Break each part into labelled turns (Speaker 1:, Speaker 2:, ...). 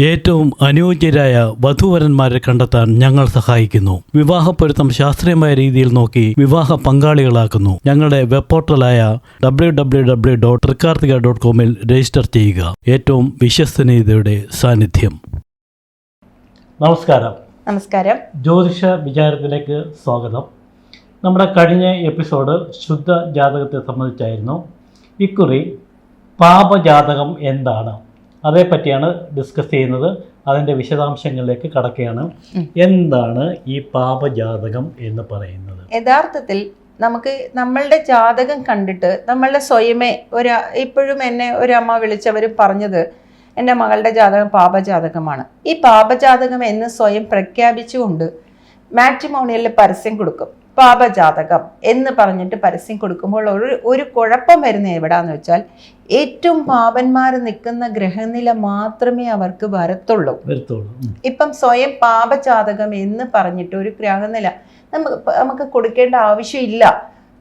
Speaker 1: ഏറ്റവും അനുയോജ്യരായ വധുവരന്മാരെ കണ്ടെത്താൻ ഞങ്ങൾ സഹായിക്കുന്നു. വിവാഹപ്പൊരുത്തം ശാസ്ത്രീയമായ രീതിയിൽ നോക്കി വിവാഹ പങ്കാളികളാക്കുന്നു. ഞങ്ങളുടെ web പോർട്ടലായ W W W dot Thrikkarthika dot കോമിൽ register ചെയ്യുക. ഏറ്റവും വിശ്വസനീയതയുടെ സാന്നിധ്യം. നമസ്കാരം.
Speaker 2: നമസ്കാരം.
Speaker 1: ജ്യോതിഷ വിചാരത്തിലേക്ക് സ്വാഗതം. നമ്മുടെ കഴിഞ്ഞ എപ്പിസോഡ് ശുദ്ധ ജാതകത്തെ സംബന്ധിച്ചായിരുന്നു. ഇക്കുറി പാപജാതകം എന്താണ്? അതേപ്പറ്റിയാണ് ഡിസ്കസ് ചെയ്യുന്നത്. അതിന്റെ വിശദാംശങ്ങളിലേക്ക് കടക്കുകയാണ്. എന്താണ് ഈ പാപജാതകം എന്ന് പറയുന്നത്?
Speaker 2: യഥാർത്ഥത്തിൽ നമുക്ക് നമ്മളുടെ ജാതകം കണ്ടിട്ട് നമ്മളുടെ സ്വയമേ ഒരു ഇപ്പോഴും എന്നെ ഒരു അമ്മ വിളിച്ചവർ പറഞ്ഞത് എന്റെ മകളുടെ ജാതകം പാപജാതകമാണ്. ഈ പാപജാതകം എന്ന് സ്വയം പ്രഖ്യാപിച്ചുകൊണ്ട് മാട്രിമോണിയലിൽ പരസ്യം കൊടുക്കും. പാപജാതകം എന്ന് പറഞ്ഞിട്ട് പരസ്യം കൊടുക്കുമ്പോൾ ഒരു ഒരു കുഴപ്പം വരുന്നത് എവിടാന്ന് വെച്ചാൽ ഏറ്റവും പാപന്മാർ നിൽക്കുന്ന ഗ്രഹനില മാത്രമേ അവർക്ക് വരത്തുള്ളൂ. ഇപ്പം സ്വയം പാപജാതകം എന്ന് പറഞ്ഞിട്ട് ഒരു ഗ്രഹനില നമുക്ക് നമുക്ക് കൊടുക്കേണ്ട ആവശ്യമില്ല.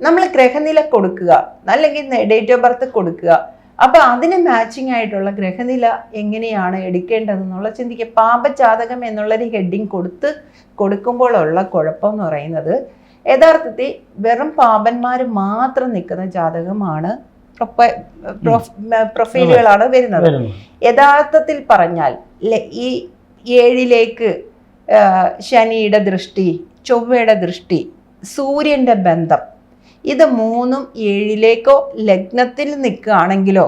Speaker 2: നമ്മൾ ഗ്രഹനില കൊടുക്കുക. അല്ലെങ്കിൽ ഡേറ്റ് ഓഫ് ബർത്ത് കൊടുക്കുക. അപ്പൊ അതിന് മാച്ചിങ് ആയിട്ടുള്ള ഗ്രഹനില എങ്ങനെയാണ് എടുക്കേണ്ടതെന്നുള്ള ചിന്തിക്കുക. പാപജാതകം എന്നുള്ളൊരു ഹെഡിങ് കൊടുത്ത് കൊടുക്കുമ്പോഴുള്ള കുഴപ്പം എന്ന് പറയുന്നത് യഥാർത്ഥത്തിൽ വെറും പാപന്മാർ മാത്രം നിൽക്കുന്ന ജാതകമാണ് പ്രൊഫൈലുകളാണ് വരുന്നത്. യഥാർത്ഥത്തിൽ പറഞ്ഞാൽ ഈ ഏഴിലേക്ക് ശനിയുടെ ദൃഷ്ടി ചൊവ്വയുടെ ദൃഷ്ടി സൂര്യന്റെ ബന്ധം ഇത് മൂന്നും ഏഴിലേക്കോ ലഗ്നത്തിൽ നിൽക്കുകയാണെങ്കിലോ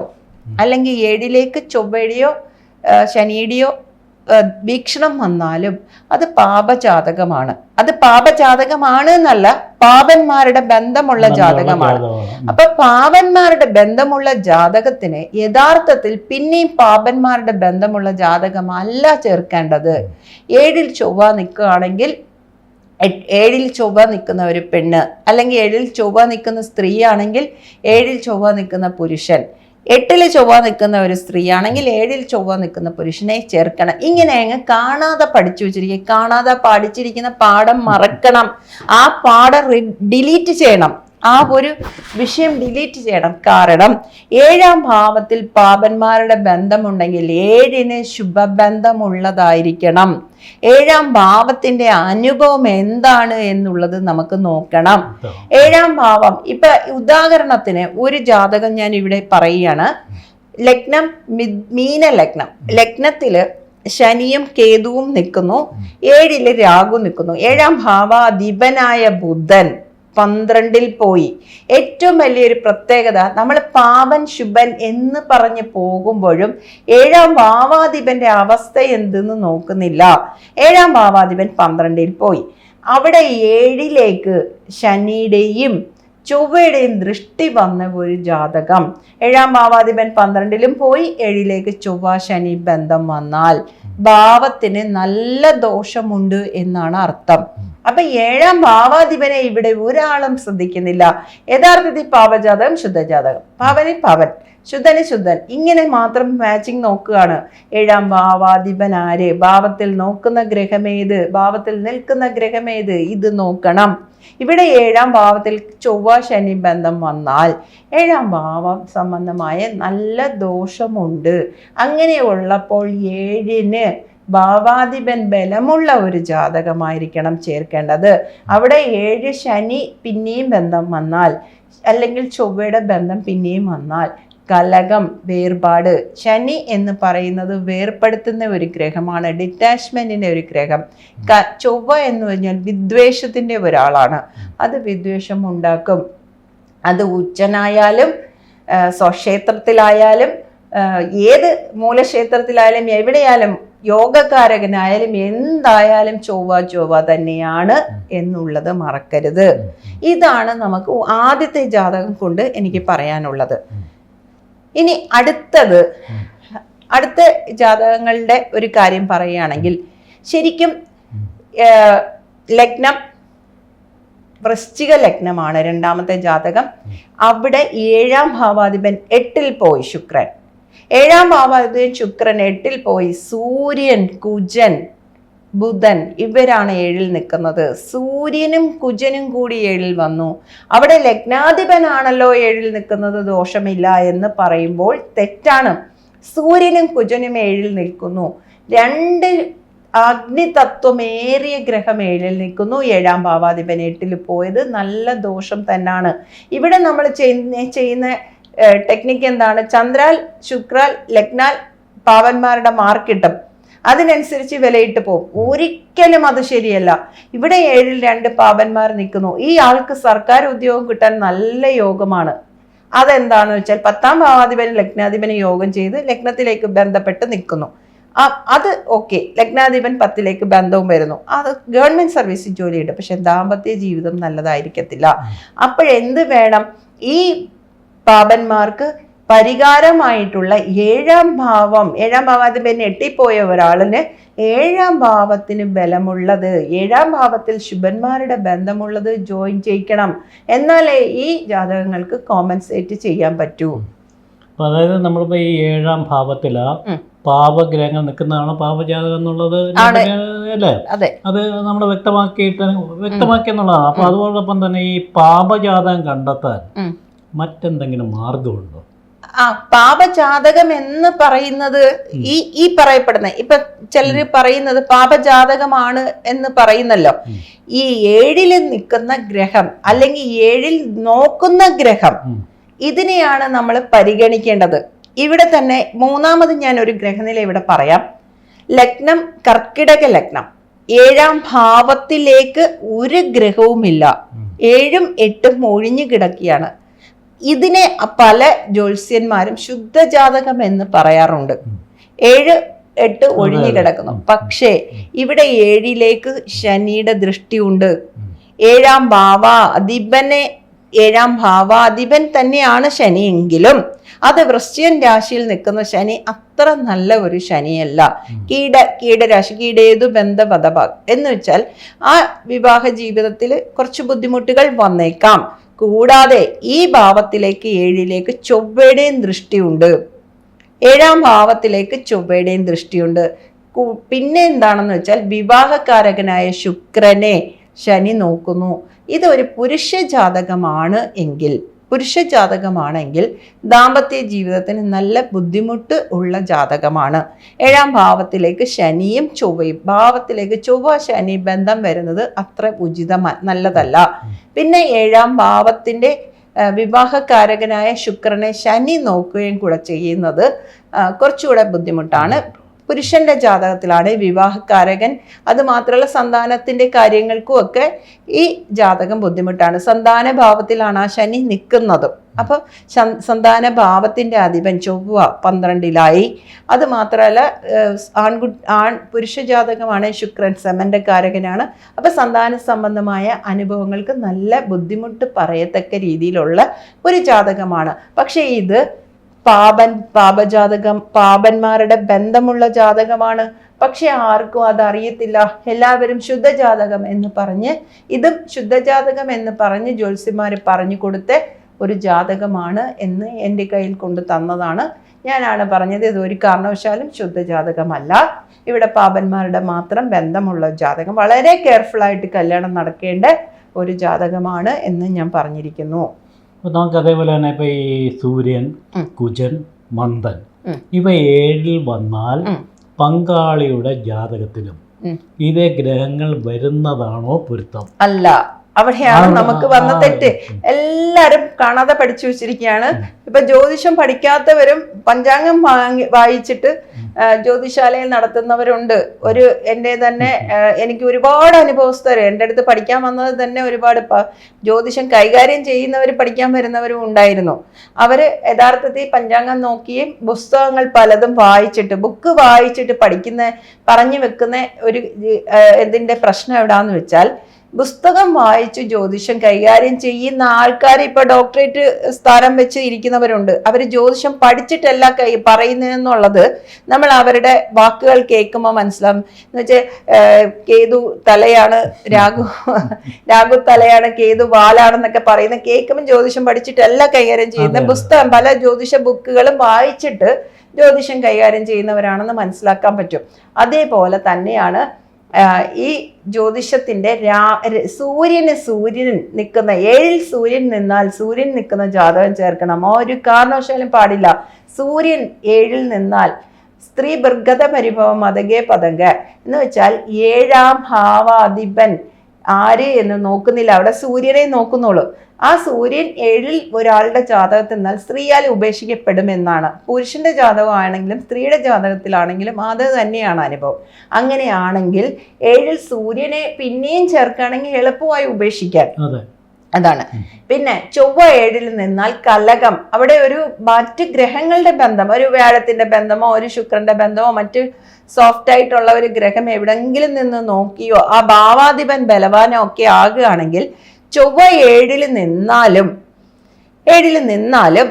Speaker 2: അല്ലെങ്കിൽ ഏഴിലേക്ക് ചൊവ്വയുടെയോ ആ, ശനിയുടെയോ വീക്ഷണം വന്നാലും അത് പാപജാതകമാണ്. അത് പാപജാതകമാണ് എന്നല്ല പാപന്മാരുടെ ബന്ധമുള്ള ജാതകമാണ്. അപ്പൊ പാപന്മാരുടെ ബന്ധമുള്ള ജാതകത്തിന് യഥാർത്ഥത്തിൽ പിന്നെയും പാപന്മാരുടെ ബന്ധമുള്ള ജാതകമല്ല ചേർക്കേണ്ടത്. ഏഴിൽ ചൊവ്വ നിൽക്കുകയാണെങ്കിൽ ഏഴിൽ ചൊവ്വ നിൽക്കുന്ന ഒരു പെണ്ണ് അല്ലെങ്കിൽ ഏഴിൽ ചൊവ്വ നിൽക്കുന്ന സ്ത്രീയാണെങ്കിൽ ഏഴിൽ ചൊവ്വ നിൽക്കുന്ന പുരുഷൻ എട്ടിൽ ചൊവ്വ നിൽക്കുന്ന ഒരു സ്ത്രീയാണെങ്കിൽ ഏഴിൽ ചൊവ്വ നിൽക്കുന്ന പുരുഷനെ ചേർക്കണം. ഇങ്ങനെ അങ്ങ് കാണാതെ പഠിച്ചു വെച്ചിരിക്കുക കാണാതെ പഠിച്ചിരിക്കുന്ന പാഠം മറക്കണം. ആ പാഠം ഡിലീറ്റ് ചെയ്യണം. ആ ഒരു വിഷയം ഡിലീറ്റ് ചെയ്യണം. കാരണം ഏഴാം ഭാവത്തിൽ പാപന്മാരുടെ ബന്ധമുണ്ടെങ്കിൽ ഏഴിന് ശുഭബന്ധമുള്ളതായിരിക്കണം. ഏഴാം ഭാവത്തിന്റെ അനുഭവം എന്താണ് എന്നുള്ളത് നമുക്ക് നോക്കണം. ഏഴാം ഭാവം ഇപ്പൊ ഉദാഹരണത്തിന് ഒരു ജാതകം ഞാൻ ഇവിടെ പറയുകയാണ്. ലഗ്നം മീന ലഗ്നം. ലഗ്നത്തിൽ ശനിയും കേതുവും നിൽക്കുന്നു. ഏഴിൽ രാഹു നിൽക്കുന്നു. ഏഴാം ഭാവാധിപനായ ബുധൻ. പന്ത്രണ്ടിൽ പോയി. ഏറ്റവും വലിയൊരു പ്രത്യേകത നമ്മൾ പാപൻ ശുഭൻ എന്ന് പറഞ്ഞ് പോകുമ്പോഴും ഏഴാം ഭാവാധിപന്റെ അവസ്ഥ എന്തെന്ന് നോക്കുന്നില്ല. ഏഴാം ഭാവാധിപൻ പന്ത്രണ്ടിൽ പോയി. അവിടെ ഏഴിലേക്ക് ശനിയുടെയും ചൊവ്വയുടെയും ദൃഷ്ടി വന്ന ഒരു ജാതകം. ഏഴാം ഭാവാധിപൻ പന്ത്രണ്ടിലും പോയി ഏഴിലേക്ക് ചൊവ്വ ശനി ബന്ധം വന്നാൽ ഭാവത്തിന് നല്ല ദോഷമുണ്ട് എന്നാണ് അർത്ഥം. അപ്പൊ ഏഴാം ഭാവാധിപനെ ഇവിടെ ഒരാളും ശ്രദ്ധിക്കുന്നില്ല. യഥാർത്ഥത്തിൽ പാപജാതകം ശുദ്ധജാതകം. പാവന് പവൻ ശുദ്ധന് ശുദ്ധൻ. ഇങ്ങനെ മാത്രം മാച്ചിങ് നോക്കുകയാണ്. ഏഴാം ഭാവാധിപൻ ആര്? ഭാവത്തിൽ നോക്കുന്ന ഗ്രഹമേത് ഭാവത്തിൽ നിൽക്കുന്ന ഗ്രഹമേത് ഇത് നോക്കണം. ഇവിടെ ഏഴാം ഭാവത്തിൽ ചൊവ്വ ശനി ബന്ധം വന്നാൽ ഏഴാം ഭാവം സംബന്ധമായ നല്ല ദോഷമുണ്ട്. അങ്ങനെയുള്ളപ്പോൾ ഏഴിന് ഭാവാധിപൻ ബലമുള്ള ഒരു ജാതകമായിരിക്കണം ചേർക്കേണ്ടത്. അവിടെ ഏഴ് ശനി പിന്നെയും ബന്ധം വന്നാൽ അല്ലെങ്കിൽ ചൊവ്വയുടെ ബന്ധം പിന്നെയും വന്നാൽ കലകം വേർപാട് ശനി എന്ന് പറയുന്നത് വേർപ്പെടുത്തുന്ന ഒരു ഗ്രഹമാണ് ഡിറ്റാച്ച്മെന്റിന്റെ ഒരു ഗ്രഹം. ക- ചൊവ്വ എന്ന് പറഞ്ഞാൽ വിദ്വേഷത്തിന്റെ ഒരാളാണ്. അത് വിദ്വേഷം ഉണ്ടാക്കും. അത് ഉച്ചനായാലും സ്വക്ഷേത്രത്തിലായാലും ഏത് മൂലക്ഷേത്രത്തിലായാലും എവിടെയായാലും യോഗകാരകനായാലും എന്തായാലും ചൊവ്വ ചൊവ്വ തന്നെയാണ് എന്നുള്ളത് മറക്കരുത്. ഇതാണ് നമുക്ക് ആദ്യത്തെ ജാതകം കൊണ്ട് എനിക്ക് പറയാനുള്ളത്. ഇനി അടുത്തത് അടുത്ത ജാതകങ്ങളുടെ ഒരു കാര്യം പറയുകയാണെങ്കിൽ ശരിക്കും ലഗ്നം വൃശ്ചിക ലഗ്നമാണ് രണ്ടാമത്തെ ജാതകം. അവിടെ ഏഴാം ഭാവാധിപൻ എട്ടിൽ പോയി ശുക്രൻ. ഏഴാം ഭാവാധിപൻ ശുക്രൻ എട്ടിൽ പോയി. സൂര്യൻ കുജൻ ബുധൻ ഇവരാണ് ഏഴിൽ നിൽക്കുന്നത്. സൂര്യനും കുജനും കൂടി ഏഴിൽ വന്നു. അവിടെ ലഗ്നാധിപനാണല്ലോ ഏഴിൽ നിൽക്കുന്നത് ദോഷമില്ല എന്ന് പറയുമ്പോൾ തെറ്റാണ്. സൂര്യനും കുജനും ഏഴിൽ നിൽക്കുന്നു. രണ്ട് അഗ്നിതത്വമേറിയ ഗ്രഹം ഏഴിൽ നിൽക്കുന്നു. ഏഴാം ഭാവാധിപൻ എട്ടിൽ പോയത് നല്ല ദോഷം തന്നെയാണ് ഇവിടെ നമ്മൾ ചെയ്യുന്ന ടെക്നിക്ക് എന്താണ്? ചന്ദ്രാൽ ശുക്രാൽ ലഗ്നാൽ പാവന്മാരുടെ മാർക്ക് കിട്ടും. അതിനനുസരിച്ച് വിലയിട്ട് പോകും ഒരിക്കലും അത് ശരിയല്ല. ഇവിടെ ഏഴിൽ രണ്ട് പാവന്മാർ നിൽക്കുന്നു. ഈ ആൾക്ക് സർക്കാർ ഉദ്യോഗം കിട്ടാൻ നല്ല യോഗമാണ്. അതെന്താണെന്ന് വെച്ചാൽ പത്താം ഭാവാധിപനും ലഗ്നാധിപനും യോഗം ചെയ്ത് ലഗ്നത്തിലേക്ക് ബന്ധപ്പെട്ട് നിൽക്കുന്നു. ആ- അത് ഓക്കെ ലഗ്നാധിപൻ പത്തിലേക്ക് ബന്ധവും വരുന്നു. അത് ഗവൺമെന്റ് സർവീസിൽ ജോലിയുണ്ട്. പക്ഷെ ദാമ്പത്യ ജീവിതം നല്ലതായിരിക്കത്തില്ല. അപ്പോഴെന്ത് വേണം? ഈ പാപന്മാർക്ക് പരിഹാരമായിട്ടുള്ള ഏഴാം ഭാവം. ഏഴാം ഭാവാധിപൻ എട്ടിപ്പോയ ഒരാളിന് ഏഴാം ഭാവത്തിന് ബലമുള്ളത്. ഏഴാം ഭാവത്തിൽ ശുഭന്മാരുടെ ബന്ധമുള്ളത് ജോയിൻ ചെയ്യിക്കണം. എന്നാലേ ഈ ജാതകങ്ങൾക്ക് കോമ്പൻസേറ്റ് ചെയ്യാൻ പറ്റൂ.
Speaker 1: അതായത് നമ്മളിപ്പോ ഈ ഏഴാം ഭാവത്തില. പാപഗ്രഹങ്ങൾ നിൽക്കുന്നതാണ് പാപജാതകം എന്നുള്ളത് അല്ലേ?
Speaker 2: അതെ.
Speaker 1: നമ്മൾ വ്യക്തമാക്കിയിട്ട് വ്യക്തമാക്കി എന്നുള്ളതാണ് അപ്പൊ അതോടൊപ്പം തന്നെ ഈ പാപജാതകം കണ്ടെത്താൻ. മറ്റെന്തെങ്കിലും മാർഗമുണ്ടോ?
Speaker 2: ആ പാപജാതകം എന്ന് പറയുന്നത് ഈ ഈ പറയപ്പെടുന്ന ഇപ്പൊ ചിലര് പറയുന്നത് പാപജാതകമാണ് എന്ന് പറയുന്നല്ലോ. ഈ ഏഴിൽ നിൽക്കുന്ന ഗ്രഹം അല്ലെങ്കിൽ ഏഴിൽ നോക്കുന്ന ഗ്രഹം. ഇതിനെയാണ് നമ്മൾ പരിഗണിക്കേണ്ടത്. ഇവിടെ തന്നെ മൂന്നാമത് ഞാൻ ഒരു ഗ്രഹനില ഇവിടെ പറയാം. ലഗ്നം കർക്കിടക ലഗ്നം. ഏഴാം ഭാവത്തിലേക്ക് ഒരു ഗ്രഹവുമില്ല. ഏഴും എട്ടും ഒഴിഞ്ഞു കിടക്കുകയാണ്. ഇതിനെ പല ജ്യോത്സ്യന്മാരും ശുദ്ധജാതകം എന്ന് പറയാറുണ്ട്. ഏഴ് എട്ട് ഒഴിഞ്ഞു. കിടക്കുന്നു. പക്ഷേ ഇവിടെ ഏഴിലേക്ക് ശനിയുടെ ദൃഷ്ടിയുണ്ട്. ഏഴാം ഭാവാധിപനെ ഏഴാം ഭാവാധിപൻ തന്നെയാണ് ശനിയെങ്കിലും അത് വൃശ്ചിയൻ രാശിയിൽ നിൽക്കുന്ന ശനി അത്ര നല്ല ഒരു ശനിയല്ല. കീട കീടരാശി കീടേതു ബന്ധപഥ എന്ന് വെച്ചാൽ ആ വിവാഹ ജീവിതത്തിൽ കുറച്ച് ബുദ്ധിമുട്ടുകൾ വന്നേക്കാം കൂടാതെ ഈ ഭാവത്തിലേക്ക് ഏഴിലേക്ക് ചൊവ്വയുടെയും ദൃഷ്ടിയുണ്ട്. ഏഴാം ഭാവത്തിലേക്ക് ചൊവ്വയുടെയും ദൃഷ്ടിയുണ്ട്. പിന്നെ എന്താണെന്ന് വെച്ചാൽ വിവാഹകാരകനായ ശുക്രനെ ശനി നോക്കുന്നു. ഇതൊരു പുരുഷ ജാതകമാണ് എങ്കിൽ. പുരുഷ ജാതകമാണെങ്കിൽ ദാമ്പത്യ ജീവിതത്തിന് നല്ല ബുദ്ധിമുട്ട് ഉള്ള ജാതകമാണ്. ഏഴാം ഭാവത്തിലേക്ക് ശനിയും ചൊവ്വയും ഭാവത്തിലേക്ക് ചൊവ്വ ശനി ബന്ധം വരുന്നത് അത്ര ഉചിതമ നല്ലതല്ല. പിന്നെ ഏഴാം ഭാവത്തിന്റെ വിവാഹകാരകനായ ശുക്രനെ ശനി നോക്കുകയും കൂടെ ചെയ്യുന്നത് കുറച്ചുകൂടെ ബുദ്ധിമുട്ടാണ്. പുരുഷന്റെ ജാതകത്തിലാണ് വിവാഹകാരകൻ അത് മാത്രമല്ല സന്താനത്തിന്റെ കാര്യങ്ങൾക്കും ഒക്കെ ഈ ജാതകം ബുദ്ധിമുട്ടാണ്. സന്താന ഭാവത്തിലാണ് ആ ശനി നിൽക്കുന്നതും. അപ്പൊ സന്താന ഭാവത്തിന്റെ അധിപൻ ചൊവ്വ പന്ത്രണ്ടിലായി. അത് മാത്രമല്ല ആൺകു ആൺ പുരുഷ ജാതകമാണ് ശുക്രൻ സെമന്റെ കാരകനാണ് അപ്പൊ സന്താന സംബന്ധമായ അനുഭവങ്ങൾക്ക് നല്ല ബുദ്ധിമുട്ട് പറയത്തക്ക രീതിയിലുള്ള ഒരു ജാതകമാണ്. പക്ഷേ ഇത് പാപൻ പാപജാതകം പാപന്മാരുടെ ബന്ധമുള്ള ജാതകമാണ്. പക്ഷെ ആർക്കും അത് അറിയത്തില്ല എല്ലാവരും ശുദ്ധജാതകം എന്ന് പറഞ്ഞ് ഇതും ശുദ്ധജാതകം എന്ന് പറഞ്ഞ് ജ്യോത്സ്യന്മാർ പറഞ്ഞു കൊടുത്ത ഒരു ജാതകമാണ് എന്ന് എന്റെ കയ്യിൽ കൊണ്ട് തന്നതാണ്. ഞാനാണ് പറഞ്ഞത് ഇത് ഒരു കാരണവശാലും ശുദ്ധജാതകമല്ല. ഇവിടെ പാപന്മാരുടെ മാത്രം ബന്ധമുള്ള ജാതകം. വളരെ കെയർഫുള്ളായിട്ട് കല്യാണം നടക്കേണ്ട ഒരു ജാതകമാണ് എന്ന് ഞാൻ പറഞ്ഞിരിക്കുന്നു.
Speaker 1: അപ്പൊ നമുക്ക് അതേപോലെ തന്നെ ഇപ്പോൾ ഈ സൂര്യൻ കുജൻ മന്ദൻ ഇവ ഏഴിൽ വന്നാൽ. പങ്കാളിയുടെ ജാതകത്തിലും ഇതേ ഗ്രഹങ്ങൾ വരുന്നതാണോ പൊരുത്തം?
Speaker 2: അല്ല. അവിടെയാണ് നമുക്ക് വന്ന തെറ്റ് എല്ലാരും കാണാതെ പഠിച്ചു വെച്ചിരിക്കുകയാണ്. ഇപ്പൊ ജ്യോതിഷം പഠിക്കാത്തവരും പഞ്ചാംഗം വാങ്ങി വായിച്ചിട്ട്. ജ്യോതിശാലയിൽ നടത്തുന്നവരുണ്ട് ഒരു എന്റെ തന്നെ എനിക്ക് ഒരുപാട് അനുഭവസ്ഥര് എന്റെ അടുത്ത് പഠിക്കാൻ വന്നത് തന്നെ ഒരുപാട് ജ്യോതിഷം കൈകാര്യം ചെയ്യുന്നവർ പഠിക്കാൻ വരുന്നവരും ഉണ്ടായിരുന്നു അവർ യഥാർത്ഥത്തിൽ പഞ്ചാംഗം നോക്കിയും പുസ്തകങ്ങൾ പലതും വായിച്ചിട്ട് ബുക്ക് വായിച്ചിട്ട് പഠിക്കുന്ന പറഞ്ഞു വെക്കുന്ന ഒരു എന്തിന്റെ പ്രശ്നം എവിടാന്ന് വെച്ചാൽ പുസ്തകം വായിച്ച് ജ്യോതിഷം കൈകാര്യം ചെയ്യുന്ന ആൾക്കാർ ഇപ്പൊ ഡോക്ടറേറ്റ് സ്ഥാനം വെച്ച് ഇരിക്കുന്നവരുണ്ട്. അവർ ജ്യോതിഷം പഠിച്ചിട്ടല്ല കൈ പറയുന്നതെന്നുള്ളത് നമ്മൾ അവരുടെ വാക്കുകൾ കേൾക്കുമ്പോൾ മനസ്സിലാവും. എന്ന് വെച്ചാൽ കേതു തലയാണ് രാഘു രാഘു തലയാണ് കേതു വാലാണെന്നൊക്കെ പറയുന്ന കേൾക്കുമ്പോൾ ജ്യോതിഷം പഠിച്ചിട്ടല്ല കൈകാര്യം ചെയ്യുന്ന. പുസ്തകം പല ജ്യോതിഷ ബുക്കുകളും വായിച്ചിട്ട് ജ്യോതിഷം കൈകാര്യം ചെയ്യുന്നവരാണെന്ന് മനസ്സിലാക്കാൻ പറ്റും. അതേപോലെ തന്നെയാണ് ഈ ജ്യോതിഷത്തിന്റെ രാ സൂര്യന് സൂര്യൻ നിൽക്കുന്ന ഏഴിൽ സൂര്യൻ നിന്നാൽ സൂര്യൻ നിൽക്കുന്ന ജാതകം ചേർക്കണം. ഒരു കാരണവശാലും പാടില്ല. സൂര്യൻ ഏഴിൽ നിന്നാൽ സ്ത്രീ ബർഗത പരിഭവം അതകെ പതങ്ക. എന്ന് വെച്ചാൽ ഏഴാം ഭാവാധിപൻ ആര് എന്ന് നോക്കുന്നില്ല. അവിടെ സൂര്യനെ നോക്കുന്നുള്ളൂ. ആ സൂര്യൻ ഏഴിൽ ഒരാളുടെ ജാതകത്തിൽ നിന്നാൽ സ്ത്രീയാൽ ഉപേക്ഷിക്കപ്പെടുമെന്നാണ്. പുരുഷന്റെ ജാതകമാണെങ്കിലും സ്ത്രീയുടെ ജാതകത്തിലാണെങ്കിലും അത് തന്നെയാണ് അനുഭവം. അങ്ങനെയാണെങ്കിൽ ഏഴിൽ സൂര്യനെ പിന്നെയും ചേർക്കുകയാണെങ്കിൽ എളുപ്പമായി ഉപേക്ഷിക്കാൻ.
Speaker 1: അതെ.
Speaker 2: അതാണ്. പിന്നെ ചൊവ്വ ഏഴിൽ നിന്നാൽ കലകം. അവിടെ ഒരു മറ്റ് ഗ്രഹങ്ങളുടെ ബന്ധം ഒരു വ്യാഴത്തിന്റെ ബന്ധമോ ഒരു ശുക്രന്റെ ബന്ധമോ മറ്റ് സോഫ്റ്റ് ആയിട്ടുള്ള ഒരു ഗ്രഹം എവിടെങ്കിലും നിന്ന് നോക്കിയോ ആ ഭാവാധിപൻ ബലവാനോ ഒക്കെ ആകുകയാണെങ്കിൽ ചൊവ്വ ഏഴിൽ നിന്നാലും ഏഴിൽ നിന്നാലും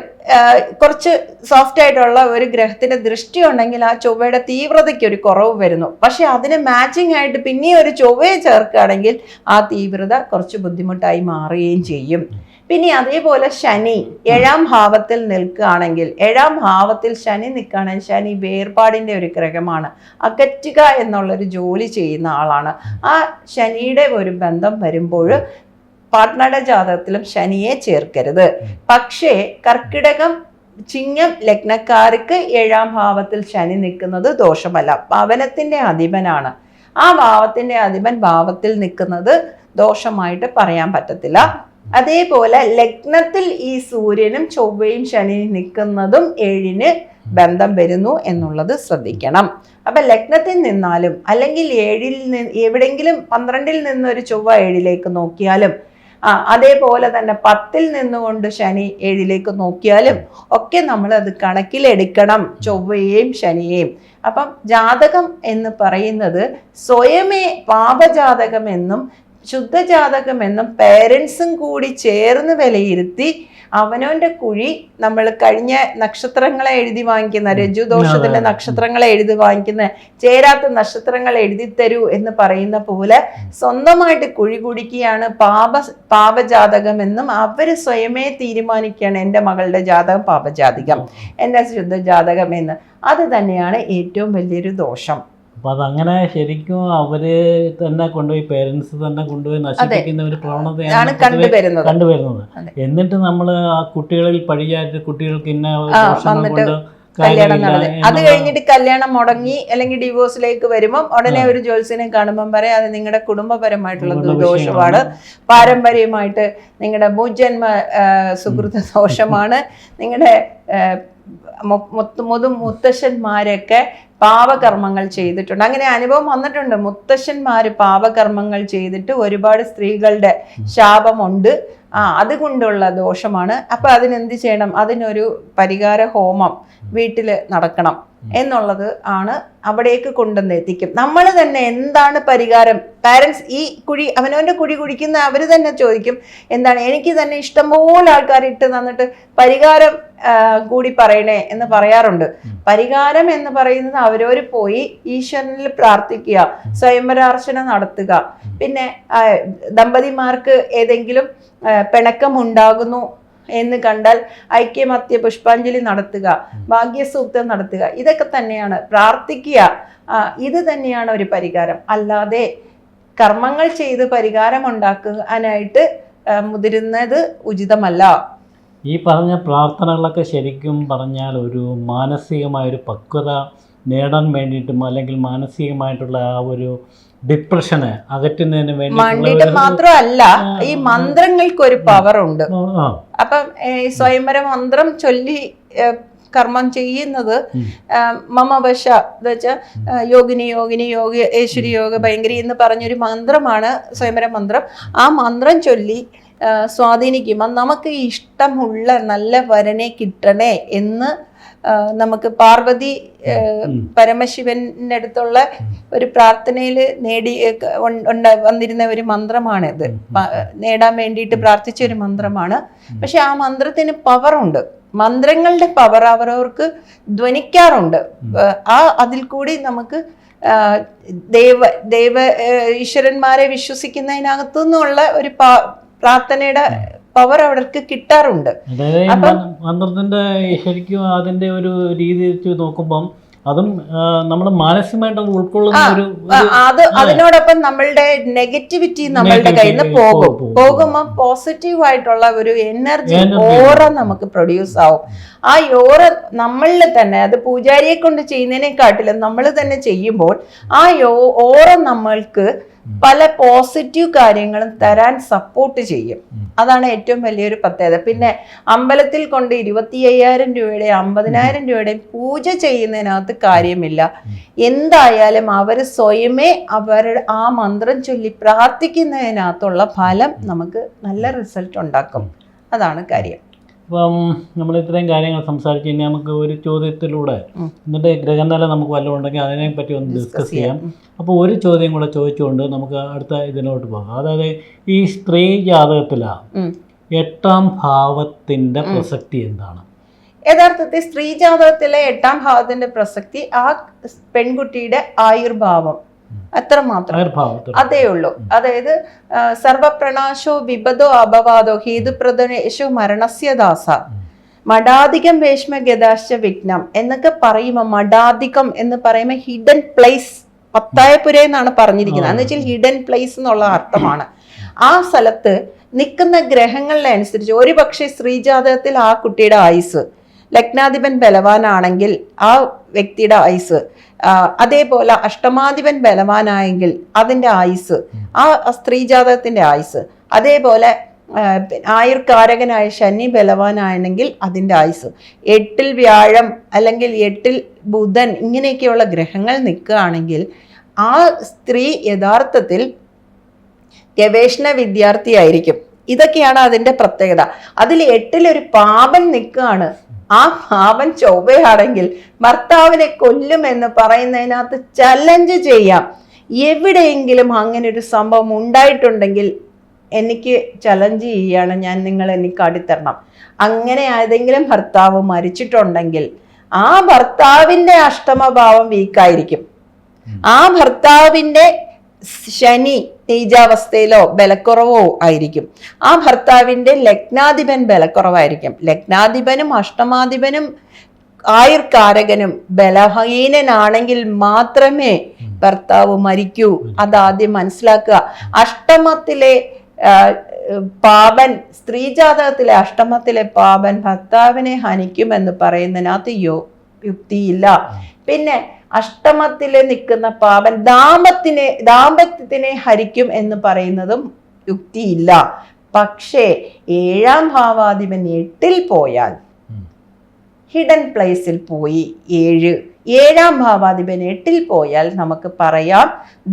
Speaker 2: കുറച്ച് സോഫ്റ്റ് ആയിട്ടുള്ള ഒരു ഗ്രഹത്തിന്റെ ദൃഷ്ടി ഉണ്ടെങ്കിൽ ആ ചൊവ്വയുടെ തീവ്രതയ്ക്ക് ഒരു കുറവ് വരുന്നു. പക്ഷെ അതിന് മാച്ചിങ് ആയിട്ട് പിന്നെയും ഒരു ചൊവ്വയെ ചേർക്കുകയാണെങ്കിൽ ആ തീവ്രത കുറച്ച് ബുദ്ധിമുട്ടായി മാറുകയും ചെയ്യും. പിന്നെ അതേപോലെ ശനി ഏഴാം ഭാവത്തിൽ നിൽക്കുകയാണെങ്കിൽ ഏഴാം ഭാവത്തിൽ ശനി നിൽക്കുകയാണെങ്കിൽ ശനി വേർപാടിന്റെ ഒരു ഗ്രഹമാണ്. അകറ്റുക എന്നുള്ളൊരു ജോലി ചെയ്യുന്ന ആളാണ്. ആ ശനിയുടെ ഒരു ബന്ധം വരുമ്പോൾ പാർട്ട്ണറുടെ ജാതകത്തിലും ശനിയെ ചേർക്കരുത്. പക്ഷേ കർക്കിടകം ചിങ്ങം ലഗ്നക്കാർക്ക് ഏഴാം ഭാവത്തിൽ ശനി നിൽക്കുന്നത് ദോഷമല്ല. ഭവനത്തിന്റെ അധിപനാണ്. ആ ഭാവത്തിന്റെ അധിപൻ ഭാവത്തിൽ നിൽക്കുന്നത് ദോഷമായിട്ട് പറയാൻ പറ്റത്തില്ല. അതേപോലെ ലഗ്നത്തിൽ ഈ സൂര്യനും ചൊവ്വയും ശനി നിൽക്കുന്നതും ഏഴിന് ബന്ധം വരുന്നു എന്നുള്ളത് ശ്രദ്ധിക്കണം. അപ്പൊ ലഗ്നത്തിൽ നിന്നാലും അല്ലെങ്കിൽ ഏഴിൽ നിന്ന് എവിടെങ്കിലും പന്ത്രണ്ടിൽ നിന്ന് ഒരു ചൊവ്വ ഏഴിലേക്ക് നോക്കിയാലും ആ അതേപോലെ തന്നെ പത്തിൽ നിന്നുകൊണ്ട് ശനി ഏഴിലേക്ക് നോക്കിയാലും ഒക്കെ നമ്മൾ അത് കണക്കിലെടുക്കണം ചൊവ്വയെയും ശനിയെയും. അപ്പം ജാതകം എന്ന് പറയുന്നത് സ്വയമേ പാപജാതകമെന്നും ശുദ്ധജാതകമെന്നും പേരൻസും കൂടി ചേർന്ന് വിലയിരുത്തി അവനവന്റെ കുഴി നമ്മൾ കഴിഞ്ഞ നക്ഷത്രങ്ങളെ എഴുതി വാങ്ങിക്കുന്ന രജു രജുദോഷത്തിന്റെ നക്ഷത്രങ്ങളെ എഴുതി വാങ്ങിക്കുന്ന ചേരാത്ത നക്ഷത്രങ്ങൾ എഴുതി തരൂ എന്ന് പറയുന്ന പോലെ സ്വന്തമായിട്ട് കുഴി കുടിക്കുകയാണ് പാപ പാപജാതകം എന്നും അവർ സ്വയമേ തീരുമാനിക്കുകയാണ് എന്റെ മകളുടെ ജാതകം പാപജാതകം എന്റെ ശുദ്ധജാതകം എന്ന്. അത് തന്നെയാണ് ഏറ്റവും വലിയൊരു ദോഷം.
Speaker 1: അപ്പൊ അതങ്ങനെ ശരിക്കും അവർ തന്നെ കൊണ്ടുപോയി പേരൻസ് തന്നെ കൊണ്ടുപോയി നശിപ്പിക്കുന്ന ഒരു പ്രവണതയാണ്
Speaker 2: കണ്ടുവരുന്നത്.
Speaker 1: എന്നിട്ട് നമ്മൾ ആ കുട്ടികളിൽ പഴിയായിട്ട് കുട്ടികൾക്ക് ഇന്ന ദോഷങ്ങൾ കൊണ്ട്
Speaker 2: കല്യാണം നടന്നത് അത് കഴിഞ്ഞിട്ട് കല്യാണം മുടങ്ങി അല്ലെങ്കിൽ ഡിവോഴ്സിലേക്ക് വരുമ്പോൾ ഉടനെ ഒരു ജോത്സ്യനെ കാണുമ്പം പറയാം അത് നിങ്ങളുടെ കുടുംബപരമായിട്ടുള്ള
Speaker 1: കുടുംബ
Speaker 2: ദോഷമാണ് പാരമ്പര്യമായിട്ട് നിങ്ങളുടെ മുജന്മ സുഹൃത്ത് സുഹൃത ദോഷമാണ്. നിങ്ങളുടെ മുതും മുത്തശ്ശന്മാരൊക്കെ പാപകർമ്മങ്ങൾ ചെയ്തിട്ടുണ്ട്. അങ്ങനെ അനുഭവം വന്നിട്ടുണ്ട്. മുത്തശ്ശന്മാർ പാപകർമ്മങ്ങൾ ചെയ്തിട്ട് ഒരുപാട് സ്ത്രീകളുടെ ശാപമുണ്ട്. ആ അതുകൊണ്ടുള്ള ദോഷമാണ്. അപ്പൊ അതിനെന്ത് ചെയ്യണം? അതിനൊരു പരിഹാര ഹോമം വീട്ടിൽ നടക്കണം. എന്നുള്ളത് ആണ് അവിടേക്ക് കൊണ്ടുവന്ന് എത്തിക്കും. നമ്മൾ തന്നെ എന്താണ് പരിഹാരം? പാരൻസ് ഈ കുഴി അവനവന്റെ കുഴി കുടിക്കുന്ന അവർ തന്നെ ചോദിക്കും എന്താണ് എനിക്ക് തന്നെ ഇഷ്ടംപോലെ ആൾക്കാർ ഇട്ട് തന്നിട്ട് പരിഹാരം കൂടി പറയണേ എന്ന് പറയാറുണ്ട്. പരിഹാരം എന്ന് പറയുന്നത് അവരവർ പോയി ഈശ്വരനിൽ പ്രാർത്ഥിക്കുക സ്വയംവരാർച്ചന നടത്തുക. പിന്നെ ദമ്പതിമാർക്ക് ഏതെങ്കിലും പിണക്കം പിണക്കമുണ്ടാകുന്നു എന്ന് കണ്ടാൽ ഐക്യമത്യ പുഷ്പാഞ്ജലി നടത്തുക ഭാഗ്യസൂക്തം നടത്തുക. ഇതൊക്കെ തന്നെയാണ്. പ്രാർത്ഥിക്കുക ഇത് തന്നെയാണ് ഒരു പരിഹാരം. അല്ലാതെ കർമ്മങ്ങൾ ചെയ്ത് പരിഹാരം ഉണ്ടാക്കാനായിട്ട് മുതിരുന്നത് ഉചിതമല്ല.
Speaker 1: ഈ പറഞ്ഞ പ്രാർത്ഥനകളൊക്കെ ശരിക്കും പറഞ്ഞാൽ ഒരു മാനസികമായ ഒരു പക്വത നേടാൻ വേണ്ടിയിട്ടും അല്ലെങ്കിൽ മാനസികമായിട്ടുള്ള ആ ഒരു ഡിപ്രഷന് അകറ്റുന്നതിന് വേണ്ടി
Speaker 2: മാത്രമല്ല ഈ മന്ത്രങ്ങൾക്ക് ഒരു പവർ ഉണ്ട്. അപ്പം സ്വയംവര മന്ത്രം ചൊല്ലി കർമ്മം ചെയ്യുന്നത് മമവശ മമ വശ എന്ന് വെച്ചാൽ യോഗിനി യോഗിനി യോഗ ഏശ്വരി യോഗ ഭയങ്കരി എന്ന് പറഞ്ഞൊരു മന്ത്രമാണ് സ്വയംവര മന്ത്രം. ആ മന്ത്രം ചൊല്ലി സ്വാധീനിക്കുമ്പോൾ നമുക്ക് ഇഷ്ടമുള്ള നല്ല വരനെ കിട്ടണേ എന്ന് നമുക്ക് പാർവതി. പരമശിവന്റെ അടുത്തുള്ള ഒരു പ്രാർത്ഥനയിൽ നേടി വന്നിരുന്ന ഒരു മന്ത്രമാണ് ഇത് നേടാൻ വേണ്ടിയിട്ട് പ്രാർത്ഥിച്ച ഒരു മന്ത്രമാണ്. പക്ഷെ ആ മന്ത്രത്തിന് പവറുണ്ട്. മന്ത്രങ്ങളുടെ പവർ അവരവർക്ക് ധ്വനിക്കാറുണ്ട്. ആ അതിൽ കൂടി നമുക്ക് ദേവ ദൈവ ഈശ്വരന്മാരെ വിശ്വസിക്കുന്നതിനകത്തു നിന്നുള്ള ഒരു പ്രാർത്ഥനയുടെ പവർ അവർക്ക് കിട്ടാറുണ്ട്.
Speaker 1: മന്ത്രത്തിന്റെ ശരിക്കും അതിന്റെ ഒരു രീതി വെച്ച് നോക്കുമ്പം അതും നമ്മൾ മാനസികമായിട്ട് ഉൾക്കൊള്ളുന്ന ഒരു
Speaker 2: അത് അതിനോടൊപ്പം നമ്മളുടെ നെഗറ്റിവിറ്റി നമ്മളുടെ കയ്യിൽ നിന്ന് പോകും.
Speaker 1: പോകും.
Speaker 2: പോകുമ്പോൾ പോസിറ്റീവ് ആയിട്ടുള്ള ഒരു എനർജി ഓറ നമുക്ക് പ്രൊഡ്യൂസ് ആവും. ആ യോറ നമ്മളിൽ തന്നെ അത് പൂജാരിയെ കൊണ്ട് ചെയ്യുന്നതിനെക്കാട്ടിലും നമ്മൾ തന്നെ ചെയ്യുമ്പോൾ ആ യോ ഓറ നമ്മൾക്ക് പല പോസിറ്റീവ് കാര്യങ്ങളും തരാൻ സപ്പോർട്ട് ചെയ്യും. അതാണ് ഏറ്റവും വലിയൊരു പ്രത്യേകത. പിന്നെ അമ്പലത്തിൽ കൊണ്ട് ഇരുപത്തി അയ്യായിരം രൂപയുടെയും അമ്പതിനായിരം രൂപയുടെയും പൂജ ചെയ്യുന്നതിനകത്ത് കാര്യമില്ല. എന്തായാലും അവർ സ്വയമേ അവരുടെ ആ മന്ത്രം ചൊല്ലി പ്രാർത്ഥിക്കുന്നതിനകത്തുള്ള ഫലം നമുക്ക് നല്ല റിസൾട്ട് ഉണ്ടാക്കും. അതാണ് കാര്യം.
Speaker 1: അപ്പം നമ്മൾ ഇത്രയും കാര്യങ്ങൾ സംസാരിച്ച് കഴിഞ്ഞാൽ നമുക്ക് ഒരു ചോദ്യത്തിലൂടെ. എന്നിട്ട് ഗ്രഹനില നമുക്ക് വല്ലതും ഉണ്ടെങ്കിൽ അതിനെ പറ്റി ഒന്ന് ഡിസ്കസ് ചെയ്യാം. അപ്പോൾ ഒരു ചോദ്യം കൂടെ ചോദിച്ചുകൊണ്ട് നമുക്ക് അടുത്ത ഇതിലോട്ട് പോകാം. അതായത് ഈ സ്ത്രീ ജാതകത്തിലാണ്. എട്ടാം ഭാവത്തിന്റെ പ്രസക്തി എന്താണ്?
Speaker 2: യഥാർത്ഥത്തിൽ സ്ത്രീ ജാതകത്തിലെ എട്ടാം ഭാവത്തിന്റെ പ്രസക്തി ആ പെൺകുട്ടിയുടെ ആയുർഭാവം. അത്ര മാത്രം അതേ ഉള്ളൂ അതായത് സർവപ്രണാശോ വിപദോ അപവാദോ ഹേതുപ്രദനേശോ മരണസ്യദാസ മഠാധികം വേഷ്മ ഗതാശ്ച വിഘ്നം എന്നൊക്കെ പറയുമ്പോൾ മഠാധികം എന്ന് പറയുമ്പോൾ ഹിഡൻ പ്ലേസ് പത്തായപുര എന്നാണ് പറഞ്ഞിരിക്കുന്നത്. എന്ന് വെച്ചാൽ ഹിഡൻ പ്ലേസ് എന്നുള്ള അർത്ഥമാണ്. ആ സ്ഥലത്ത് നിൽക്കുന്ന ഗ്രഹങ്ങളിലെ അനുസരിച്ച് ഒരു പക്ഷേ ശ്രീജാതകത്തിൽ ആ കുട്ടിയുടെ ആയുസ് ലഗ്നാധിപൻ ബലവാനാണെങ്കിൽ ആ വ്യക്തിയുടെ ആയുസ് അതേപോലെ അഷ്ടമാധിപൻ ബലവാനായെങ്കിൽ അതിന്റെ ആയുസ് ആ സ്ത്രീ സ്ത്രീജാതകത്തിന്റെ ആയുസ് അതേപോലെ ആയുർകാരകനായ ശനി ബലവാനാണെങ്കിൽ അതിന്റെ ആയുസ്. എട്ടിൽ വ്യാഴം അല്ലെങ്കിൽ എട്ടിൽ ബുധൻ ഇങ്ങനെയൊക്കെയുള്ള ഗ്രഹങ്ങൾ നിൽക്കുകയാണെങ്കിൽ ആ സ്ത്രീ യഥാർത്ഥത്തിൽ ഗവേഷണ വിദ്യാർത്ഥിയായിരിക്കും. ഇതൊക്കെയാണ് അതിന്റെ പ്രത്യേകത. അതിൽ എട്ടിലൊരു പാപൻ നിൽക്കുകയാണ്. ആ പാപൻ ചൊവ്വയാണെങ്കിൽ ഭർത്താവിനെ കൊല്ലുമെന്ന് പറയുന്നതിനകത്ത് ചലഞ്ച് ചെയ്യാം. എവിടെയെങ്കിലും അങ്ങനെ ഒരു സംഭവം ഉണ്ടായിട്ടുണ്ടെങ്കിൽ എനിക്ക് ചലഞ്ച് ചെയ്യാണ് ഞാൻ നിങ്ങൾ എനിക്ക് അടിത്തരണം. അങ്ങനെ ഏതെങ്കിലും ഭർത്താവ് മരിച്ചിട്ടുണ്ടെങ്കിൽ ആ ഭർത്താവിന്റെ അഷ്ടമഭാവം വീക്കായിരിക്കും ആ ഭർത്താവിന്റെ ശനി നീചാവസ്ഥയിലോ ബലക്കുറവോ ആയിരിക്കും. ആ ഭർത്താവിന്റെ ലഗ്നാധിപൻ ബലക്കുറവായിരിക്കും. ലഗ്നാധിപനും അഷ്ടമാധിപനും ആയുർകാരകനും ബലഹീനനാണെങ്കിൽ മാത്രമേ ഭർത്താവ് മരിക്കൂ. അതാദ്യം മനസ്സിലാക്കുക. അഷ്ടമത്തിലെ പാപൻ സ്ത്രീജാതകത്തിലെ അഷ്ടമത്തിലെ പാപൻ ഭർത്താവിനെ ഹനിക്കുമെന്ന് പറയുന്നതിനകത്ത് യോ യുക്തിയില്ല. പിന്നെ അഷ്ടമത്തിൽ നിൽക്കുന്ന പാപൻ ദാമ്പത്തിനെ ദാമ്പത്യത്തിനെ ഹരിക്കും എന്ന് പറയുന്നതും യുക്തിയില്ല. പക്ഷേ ഏഴാം ഭാവാധിപൻ എട്ടിൽ പോയാൽ ഹിഡൻ പ്ലേസിൽ പോയി ഏഴ്. ഏഴാം ഭാവാധിപൻ എട്ടിൽ പോയാൽ നമുക്ക് പറയാം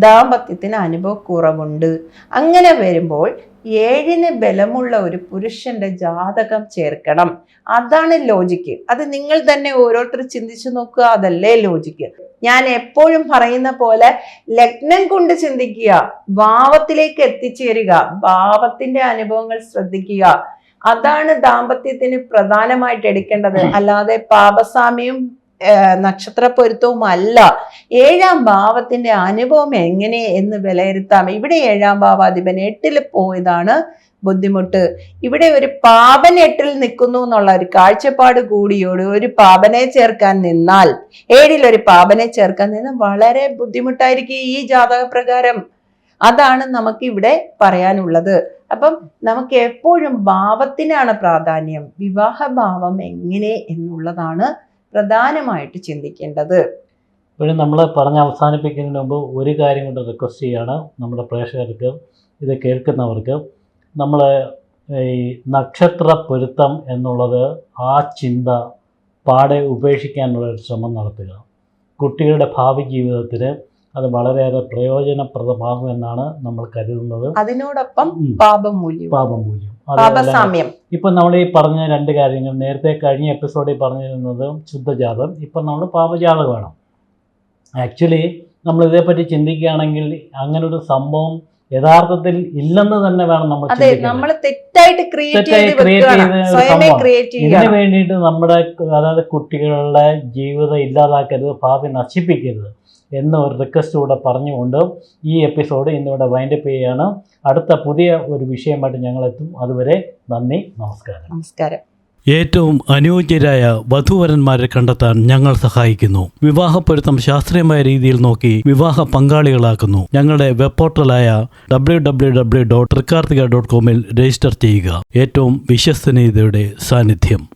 Speaker 2: ദാമ്പത്യത്തിന് അനുഭവക്കുറവുണ്ട്. അങ്ങനെ വരുമ്പോൾ ഏഴിന് ബലമുള്ള ഒരു പുരുഷന്റെ ജാതകം ചേർക്കണം. അതാണ് ലോജിക്ക് അത് നിങ്ങൾ തന്നെ ഓരോരുത്തർ ചിന്തിച്ചു നോക്കുക. അതല്ലേ ലോജിക്ക് ഞാൻ എപ്പോഴും പറയുന്ന പോലെ ലഗ്നം കൊണ്ട് ചിന്തിക്കുക. ഭാവത്തിലേക്ക് എത്തിച്ചേരുക. ഭാവത്തിന്റെ അനുഭവങ്ങൾ ശ്രദ്ധിക്കുക. അതാണ് ദാമ്പത്യത്തിന് പ്രധാനമായിട്ട് എടുക്കേണ്ടത്. അല്ലാതെ പാപസാമ്യവും നക്ഷത്ര പൊരുത്തവും അല്ല ഏഴാം ഭാവത്തിന്റെ അനുഭവം എങ്ങനെ എന്ന് വിലയിരുത്താം. ഇവിടെ ഏഴാം ഭാവാധിപൻ എട്ടിൽ പോയതാണ് ബുദ്ധിമുട്ട്. ഇവിടെ ഒരു പാപൻ എട്ടിൽ നിൽക്കുന്നു എന്നുള്ള ഒരു കാഴ്ചപ്പാട് കൂടിയോട് ഒരു പാപനെ ചേർക്കാൻ നിന്നാൽ ഏഴിൽ ഒരു പാപനെ ചേർക്കാൻ നിന്നാൽ വളരെ ബുദ്ധിമുട്ടായിരിക്കും ഈ ജാതക പ്രകാരം അതാണ് നമുക്ക് ഇവിടെ പറയാനുള്ളത്. അപ്പം നമുക്ക് എപ്പോഴും ഭാവത്തിനാണ് പ്രാധാന്യം. വിവാഹഭാവം എങ്ങനെ എന്നുള്ളതാണ് പ്രധാനമായിട്ട് ചിന്തിക്കേണ്ടത്.
Speaker 1: ഇപ്പോഴും നമ്മൾ പറഞ്ഞ് അവസാനിപ്പിക്കുന്നതിന് മുമ്പ് ഒരു കാര്യം കൊണ്ട് റിക്വസ്റ്റ് ചെയ്യാണ് നമ്മുടെ പ്രേക്ഷകർക്ക് ഇത് കേൾക്കുന്നവർക്ക്. നമ്മൾ ഈ നക്ഷത്ര പൊരുത്തം എന്നുള്ളത് ആ ചിന്ത പാടെ ഉപേക്ഷിക്കാനുള്ള ഒരു ശ്രമം നടത്തുക. കുട്ടികളുടെ ഭാവി ജീവിതത്തിന് അത് വളരെയേറെ പ്രയോജനപ്രദമാകുമെന്നാണ് നമ്മൾ കരുതുന്നത്.
Speaker 2: അതിനോടൊപ്പം
Speaker 1: പാപം
Speaker 2: പാപമൂല്യം
Speaker 1: പാപമൂല്യം
Speaker 2: പാപസാമ്യം.
Speaker 1: ഇപ്പൊ നമ്മൾ ഈ പറഞ്ഞ രണ്ട് കാര്യങ്ങൾ നേരത്തെ കഴിഞ്ഞ എപ്പിസോഡിൽ പറഞ്ഞിരുന്നത് ശുദ്ധജാതം. ഇപ്പൊ നമ്മൾ പാപജാതകമാണ് ആക്ച്വലി നമ്മൾ ഇതേപ്പറ്റി ചിന്തിക്കുകയാണെങ്കിൽ അങ്ങനെ ഒരു സംഭവം യഥാർത്ഥത്തിൽ ഇല്ലെന്ന് തന്നെ വേണം നമ്മൾ
Speaker 2: നമ്മൾ തെറ്റായിട്ട് ക്രിയേറ്റ്
Speaker 1: ഇതിന് വേണ്ടിയിട്ട് നമ്മുടെ അതായത് കുട്ടികളുടെ ജീവിതം ഇല്ലാതാക്കരുത് ഭാവി നശിപ്പിക്കരുത്. എന്ന ഒരു റിക്വസ്റ്റ് കൂടെ പറഞ്ഞുകൊണ്ട് ഈ എപ്പിസോഡ് ഇന്നിവിടെ വൈൻഡപ്പ് ചെയ്യുകയാണ്. അടുത്ത പുതിയ ഒരു വിഷയമായിട്ട് ഞങ്ങളെത്തും. അതുവരെ നന്ദി നമസ്കാരം.
Speaker 2: നമസ്കാരം.
Speaker 1: ഏറ്റവും അനുയോജ്യരായ വധുവരന്മാരെ കണ്ടെത്താൻ ഞങ്ങൾ സഹായിക്കുന്നു. വിവാഹപ്പൊരുത്തം ശാസ്ത്രീയമായ രീതിയിൽ നോക്കി വിവാഹ പങ്കാളികളാക്കുന്നു. ഞങ്ങളുടെ web പോർട്ടലായ W W W dot Thrikkarthika dot കോമിൽ register ചെയ്യുക. ഏറ്റവും വിശ്വസനീയതയുടെ സാന്നിധ്യം.